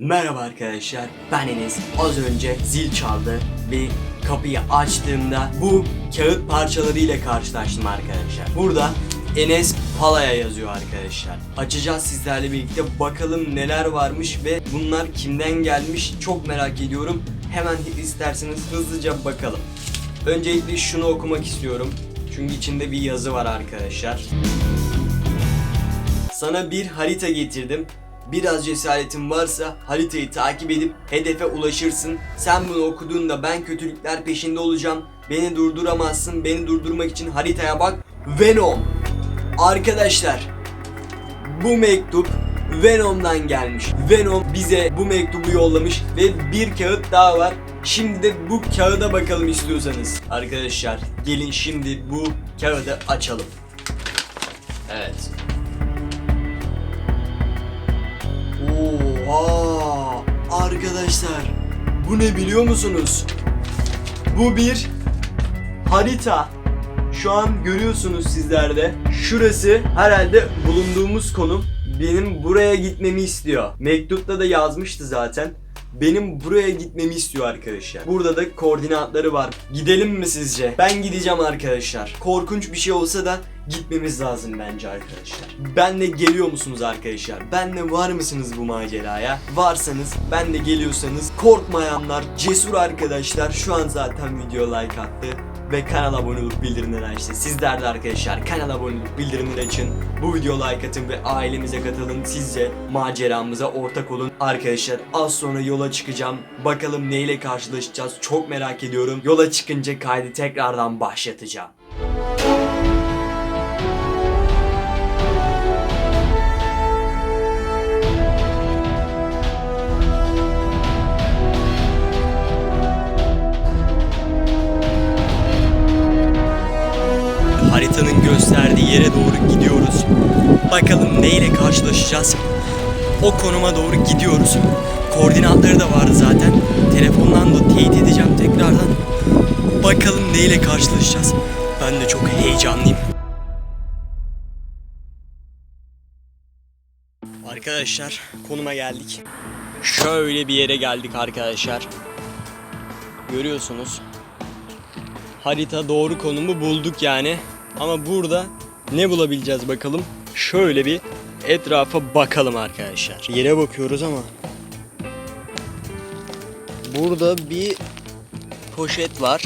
Merhaba arkadaşlar, ben Enes. Az önce zil çaldı ve kapıyı açtığımda bu kağıt parçaları ile karşılaştım arkadaşlar. Burada Enes Palaya yazıyor arkadaşlar. Açacağız sizlerle birlikte bakalım neler varmış ve bunlar kimden gelmiş çok merak ediyorum. Hemen isterseniz hızlıca bakalım. Öncelikle şunu okumak istiyorum. Çünkü içinde bir yazı var arkadaşlar. Sana bir harita getirdim. Biraz cesaretin varsa haritayı takip edip hedefe ulaşırsın. Sen bunu okuduğunda ben kötülükler peşinde olacağım. Beni durduramazsın. Beni durdurmak için haritaya bak. Venom. Arkadaşlar bu mektup Venom'dan gelmiş. Venom bize bu mektubu yollamış ve bir kağıt daha var. Şimdi de bu kağıda bakalım istiyorsanız. Arkadaşlar gelin şimdi bu kağıdı açalım. Evet. Oha! Arkadaşlar bu ne biliyor musunuz? Bu bir harita. Şu an görüyorsunuz sizler de. Şurası herhalde bulunduğumuz konum. Benim buraya gitmemi istiyor. Mektupta da yazmıştı zaten. Benim buraya gitmemi istiyor arkadaşlar. Burada da koordinatları var. Gidelim mi sizce? Ben gideceğim arkadaşlar. Korkunç bir şey olsa da gitmemiz lazım bence arkadaşlar. Benle geliyor musunuz arkadaşlar? Benle var mısınız bu maceraya? Varsanız, benle geliyorsanız korkmayanlar, cesur arkadaşlar şu an zaten video like attı ve kanala abone olup bildirimleri açtı. Sizler de arkadaşlar kanala abone olup bildirimleri açın. Bu video like atın ve ailemize katılın. Sizce maceramıza ortak olun. Arkadaşlar az sonra yola çıkacağım. Bakalım neyle karşılaşacağız çok merak ediyorum. Yola çıkınca kaydı tekrardan başlatacağım. Haritanın gösterdiği yere doğru gidiyoruz. Bakalım neyle karşılaşacağız. O konuma doğru gidiyoruz. Koordinatları da vardı zaten. Telefondan da teyit edeceğim tekrardan. Bakalım neyle karşılaşacağız. Ben de çok heyecanlıyım. Arkadaşlar konuma geldik. Şöyle bir yere geldik arkadaşlar. Görüyorsunuz. Harita doğru konumu bulduk yani. Ama burada ne bulabileceğiz bakalım. Şöyle bir etrafa bakalım arkadaşlar. Yere bakıyoruz ama burada bir poşet var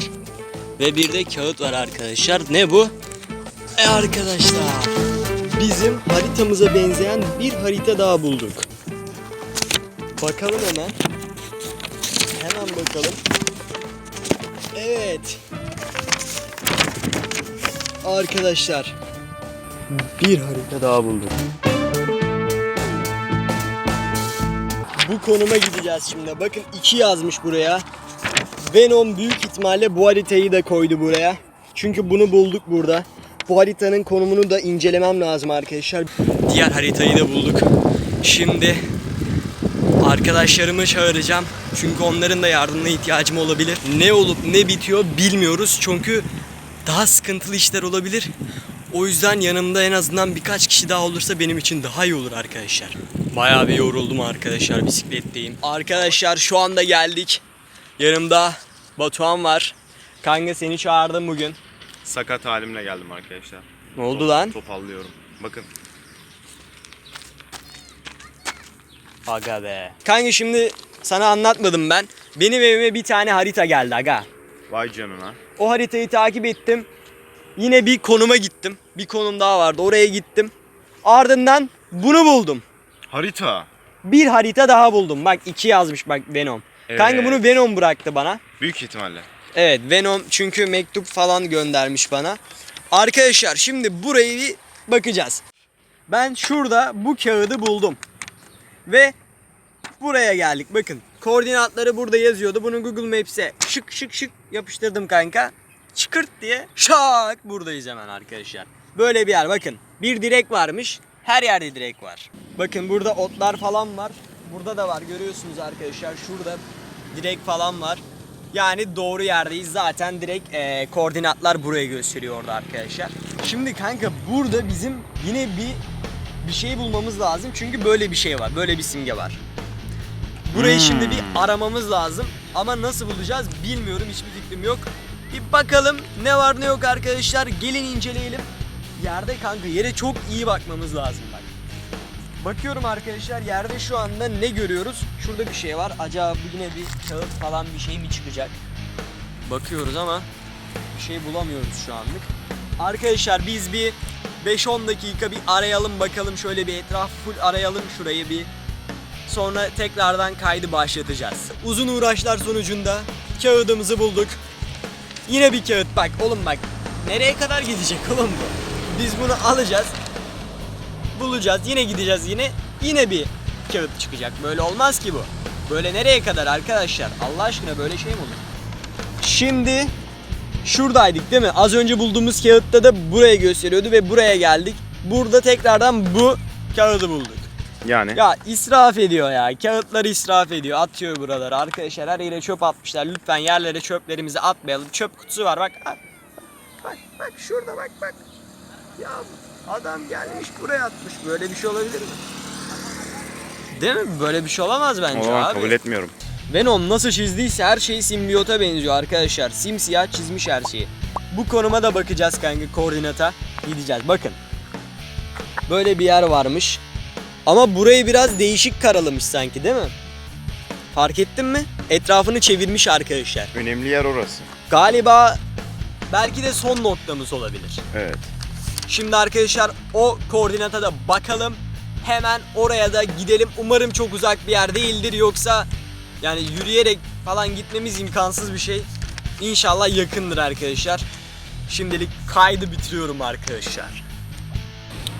ve bir de kağıt var arkadaşlar. Ne bu? E arkadaşlar bizim haritamıza benzeyen bir harita daha bulduk. Bakalım hemen. Hemen bakalım. Evet. Arkadaşlar bir harita daha buldum. Bu konuma gideceğiz şimdi. Bakın iki yazmış buraya. Venom büyük ihtimalle bu haritayı da koydu buraya. Çünkü bunu bulduk burada. Bu haritanın konumunu da incelemem lazım arkadaşlar. Diğer haritayı da bulduk. Şimdi arkadaşlarımı çağıracağım. Çünkü onların da yardımına ihtiyacım olabilir. Ne olup ne bitiyor bilmiyoruz. Çünkü daha sıkıntılı işler olabilir. O yüzden yanımda en azından birkaç kişi daha olursa benim için daha iyi olur arkadaşlar. Bayağı bir yoruldum arkadaşlar bisikletteyim. Arkadaşlar şu anda geldik. Yanımda Batuhan var. Kanka seni çağırdım bugün. Sakat halimle geldim arkadaşlar. Ne oldu lan? Topallıyorum. Bakın. Aga be. Kanka şimdi sana anlatmadım ben. Benim evime bir tane harita geldi aga. Vay canına. O haritayı takip ettim. Yine bir konuma gittim. Bir konum daha vardı. Oraya gittim. Ardından bunu buldum. Harita. Bir harita daha buldum. Bak iki yazmış bak Venom. Evet. Kanka bunu Venom bıraktı bana. Büyük ihtimalle. Evet Venom çünkü mektup falan göndermiş bana. Arkadaşlar şimdi burayı bir bakacağız. Ben şurada bu kağıdı buldum. Ve buraya geldik. Bakın koordinatları burada yazıyordu. Bunu Google Maps'e şık şık şık yapıştırdım kanka. Çıkırt diye şak buradayız hemen arkadaşlar. Böyle bir yer bakın. Bir direk varmış. Her yerde direk var. Bakın burada otlar falan var. Burada da var görüyorsunuz arkadaşlar. Şurada direk falan var. Yani doğru yerdeyiz zaten direkt eee, koordinatlar buraya gösteriyor orada arkadaşlar. Şimdi kanka burada bizim yine bir bir şey bulmamız lazım çünkü böyle bir şey var. Böyle bir simge var. Burayı Hmm. şimdi bir aramamız lazım. Ama nasıl bulacağız bilmiyorum. Hiçbir fikrim yok. Bir bakalım ne var ne yok arkadaşlar. Gelin inceleyelim. Yerde kanka yere çok iyi bakmamız lazım bak. Bakıyorum arkadaşlar yerde şu anda ne görüyoruz? Şurada bir şey var. Acaba yine bir kağıt falan bir şey mi çıkacak? Bakıyoruz ama bir şey bulamıyoruz şu anlık. Arkadaşlar biz bir 5-10 dakika bir arayalım bakalım şöyle bir etraf full arayalım şurayı bir. Sonra tekrardan kaydı başlatacağız. Uzun uğraşlar sonucunda kağıdımızı bulduk. Yine bir kağıt bak oğlum bak. Nereye kadar gidecek oğlum bu? Biz bunu alacağız. Bulacağız. Yine gideceğiz yine. Yine bir kağıt çıkacak. Böyle olmaz ki bu. Böyle nereye kadar arkadaşlar? Allah aşkına böyle şey mi olur? Şimdi şuradaydık değil mi? Az önce bulduğumuz kağıtta da buraya gösteriyordu ve buraya geldik. Burada tekrardan bu kağıdı bulduk. Yani. Ya israf ediyor ya. Kağıtları israf ediyor. Atıyor buralara. Arkadaşlar her yere çöp atmışlar. Lütfen yerlere çöplerimizi atmayalım. Çöp kutusu var bak. Bak bak, bak şurada bak bak. Ya adam gelmiş buraya atmış. Böyle bir şey olabilir mi? Değil mi? Böyle bir şey olamaz bence O zaman abi. kabul etmiyorum. Venom nasıl çizdiyse her şey simbiyota benziyor arkadaşlar. Simsiyah çizmiş her şeyi. Bu konuma da bakacağız kanka koordinata. Gideceğiz bakın. Böyle bir yer varmış. Ama burayı biraz değişik karalamış sanki değil mi? Fark ettin mi? Etrafını çevirmiş arkadaşlar. Önemli yer orası. Galiba belki de son noktamız olabilir. Evet. Şimdi arkadaşlar o koordinata da bakalım. Hemen oraya da gidelim. Umarım çok uzak bir yer değildir yoksa yani yürüyerek falan gitmemiz imkansız bir şey. İnşallah yakındır arkadaşlar. Şimdilik kaydı bitiriyorum arkadaşlar.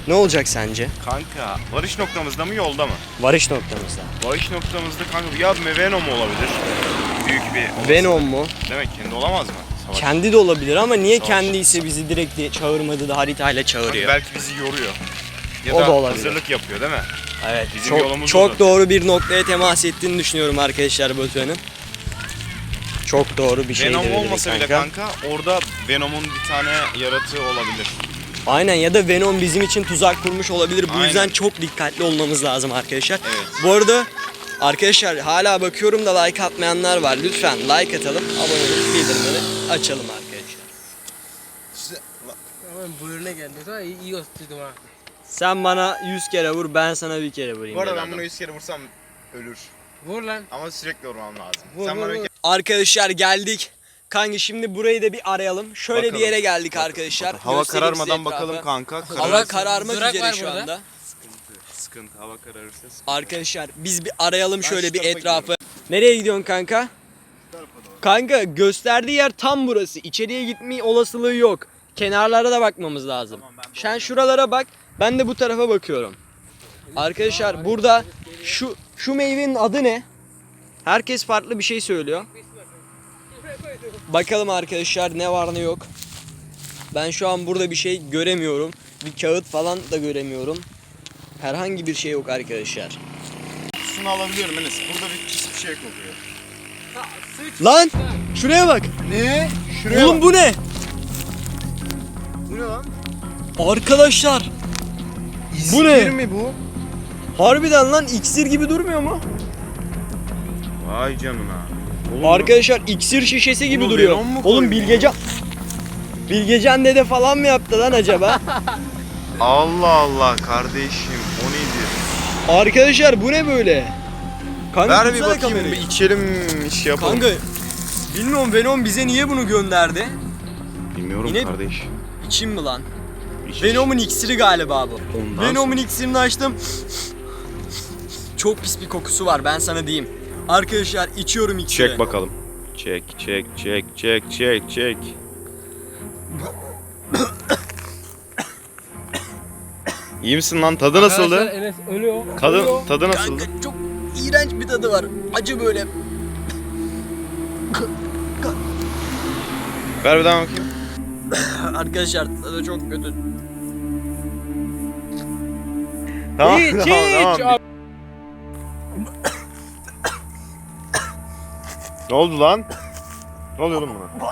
Ne olacak sence? Kanka varış noktamızda mı yolda mı? Varış noktamızda. Varış noktamızda kanka ya Venom olabilir. Büyük bir Venom mu? Demek kendi olamaz mı? Savaş. Kendi de olabilir ama niye Savaş. kendiyse bizi direkt çağırmadı da haritayla Kanka çağırıyor? belki bizi yoruyor. Ya O da, da olabilir. hazırlık yapıyor değil mi? Evet. Bizim çok yolumuz çok doğru bir noktaya temas ettiğini düşünüyorum arkadaşlar Batuhan'ın. Çok doğru bir şey Venom olmasa bile kanka. kanka orada Venom'un bir tane yaratığı olabilir. Aynen ya da Venom bizim için tuzak kurmuş olabilir. Bu Aynen. yüzden çok dikkatli olmamız lazım arkadaşlar. Evet. Bu arada arkadaşlar hala bakıyorum da like atmayanlar var. Lütfen like atalım, abone olup bildirimleri açalım arkadaşlar. Ama buyuruna geldi. Ha iyi, iyi oturttum ha. Sen bana 100 kere vur, ben sana bir kere vurayım. Bu arada ben bunu 100 kere vursam ölür. Vur lan. Ama sürekli vurmam lazım. Vur, Sen vur, bana bir vur. kere... Arkadaşlar geldik. Kanka şimdi burayı da bir arayalım. Şöyle Bakalım. bir yere geldik arkadaşlar. Hava Göstereyim kararmadan size bakalım etrafı. kanka. Hava Karar... kararmak Zorak üzere var şu burada. anda. Sıkıntı. Hava kararırsa sıkıntı. Arkadaşlar biz bir arayalım Ben şöyle şu bir tarafa etrafı. Nereye gidiyorsun kanka? Kanka gösterdiği yer tam burası. İçeriye gitme olasılığı yok. Kenarlara da bakmamız lazım. Sen şuralara bak. Ben de bu tarafa bakıyorum. Arkadaşlar burada şu şu meyvenin adı ne? Herkes farklı bir şey söylüyor. Bakalım arkadaşlar ne var ne yok. Ben şu an burada bir şey göremiyorum. Bir kağıt falan da göremiyorum. Herhangi bir şey yok arkadaşlar. Şunu alabiliyorum Enes. Burada bir pis bir şey kokuyor. Lan şuraya bak. Ne? Oğlum bu ne? Bu ne lan? Arkadaşlar Bu ne? mi bu? harbiden lan iksir gibi durmuyor mu? Vay canına. Oğlum, Arkadaşlar iksir şişesi gibi Bunu duruyor. Venom mu Oğlum koymuş? Bilgecan Bilgecan dede falan mı yaptı lan acaba? Allah Allah kardeşim o nedir? Arkadaşlar bu ne böyle? Kanka Ver bir tutsana bakayım kamerayı. bir içelim iş yapalım. Kanka bilmiyorum Venom bize niye bunu gönderdi? Bilmiyorum Yine- kardeş. İçim mi lan? İç- Venom'un iksiri galiba bu. Ondan Venom'un iksirini açtım. Çok pis bir kokusu var ben sana diyeyim. Arkadaşlar içiyorum iksiri. Çek bakalım. Çek çek çek çek çek çek. İyi misin lan? Tadı Arkadaşlar nasıldı? Enes ölüyor. Tadı, ölüyor. tadı nasıldı? Kanka çok iğrenç bir tadı var. Acı böyle. Ver bir daha bakayım. Arkadaşlar tadı çok kötü. Tamam Hiç tamam hiç. tamam. Ne oldu lan? Ne oluyor oğlum buna?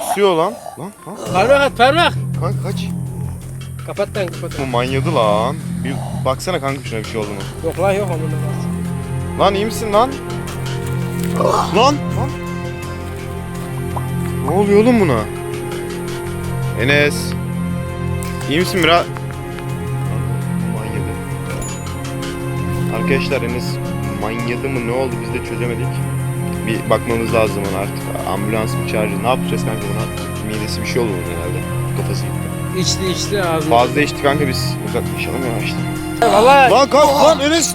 Kusuyor lan. Lan lan. Parmak at parmak. Kanka kaç. Kapat lan kapat. Bu manyadı lan. Bir baksana kanka şuna bir şey oldu mu? Yok lan yok amına. Lan iyi misin lan? Lan! Lan! Ne oluyor oğlum buna? Enes. İyi misin biraz? Manyadı. Arkadaşlar Enes manyadı mı ne oldu biz de çözemedik. Bir bakmamız lazım ona artık. Ambulans mı çağıracağız? Ne yapacağız kanka buna? Midesi bir şey oldu bunun herhalde. Kafası gitti. İçti içti ağzını. Fazla içti kanka biz uzaklaşalım yavaştan. Vallahi Lan kalk lan Enes!